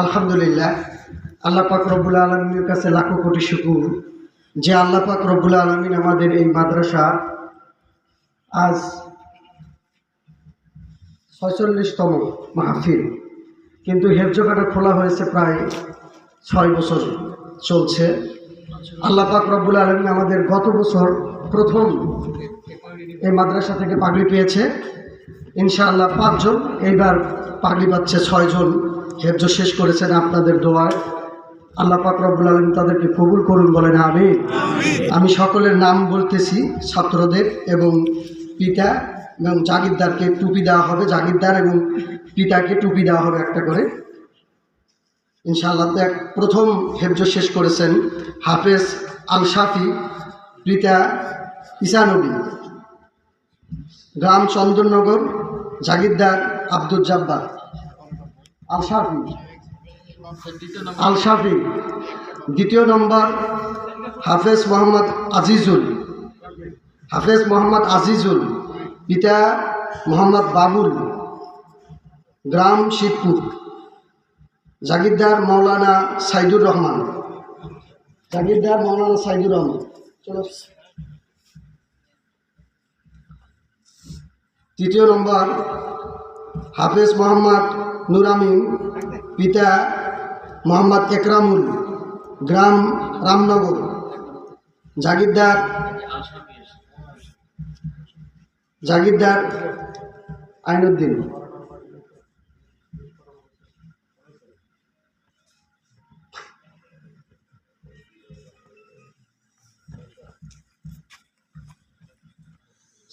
আলহামদুলিল্লাহ, আল্লাহ পাক রব্বুল আলমীর কাছে লাখো কোটি শুকুর। যে আল্লাহ পাক রব্বুল আলমিন আমাদের এই মাদ্রাসা আজ ছয়চল্লিশতম মাহফিল, কিন্তু হেফজোখানা খোলা হয়েছে প্রায় ছয় বছর চলছে। আল্লাহ পাক রব্বুল আলমিন আমাদের গত বছর প্রথম এই মাদ্রাসা থেকে পাগড়ি পেয়েছে। ইনশাআল্লাহ পাঁচজন, এইবার পাগড়ি পাচ্ছে ছয়জন। হেফজ শেষ করেছেন আপনাদের দোয়ায়। আল্লাহ পাক রব্বুল আলম তাদেরকে কবুল করুন বলেন আমি আমি সকলের নাম বলতেছি ছাত্রদের এবং পিতা এবং জাগিরদারকে টুপি দেওয়া হবে জাগিরদার এবং পিতাকে টুপি দেওয়া হবে একটা করে। ইনশাআল্লাহ এক প্রথম হেফজ শেষ করেছেন হাফেজ আল শাফি পিতা ইসানবী গ্রাম চন্দননগর জাগিরদার আব্দুল জাব্বার। আল শাফি দ্বিতীয় নম্বর হাফেজ মোহাম্মদ আজিজুল। হাফেজ মোহাম্মদ আজিজুল, পিতা মোহাম্মদ বাবুল, গ্রাম শিবপুর। জাগিরদার মৌলানা সাইদুর রহমান। জাগিরদার মৌলানা সাইদুর রহমান। চলো। তৃতীয় নম্বর হাফেজ মোহাম্মদ নুরামিন, পিতা মোহাম্মদ একরামুল, গ্রাম রামনগর। জাগিরদার জাগিরদার আইনুদ্দিন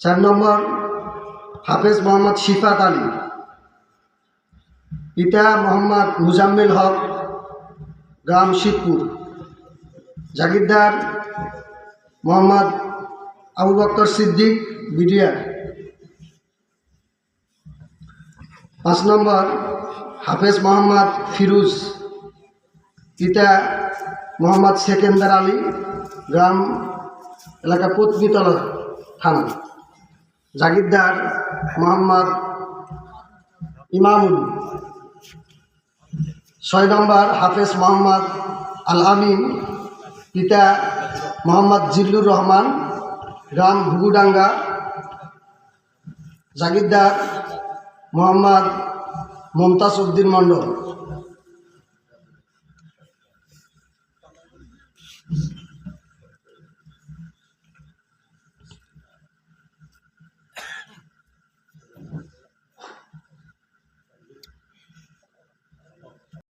চার নম্বর, হাফেজ মোহাম্মদ শিফাত আলী। পিতা মোহাম্মদ মুজাম্মিল হক, গ্রাম শিবপুর। জাগিরদার মোহাম্মদ আবু বক্তর সিদ্দিক, বিডিআর। পাঁচ নম্বর, হাফেজ মোহাম্মদ ফিরুজ। পিতা মোহাম্মদ সেকেন্দার আলী, গ্রাম এলাকা পত্নীতলা থানা। জাগিরদার মোহাম্মদ ইমামুল। ছয় নম্বর হাফেজ মোহাম্মদ আল আমিন পিতা মোহাম্মদ জিল্লুর রহমান, গ্রাম ঘুগুডাঙ্গা জাগিরদার মোহাম্মদ মমতাজ উদ্দিন মণ্ডল।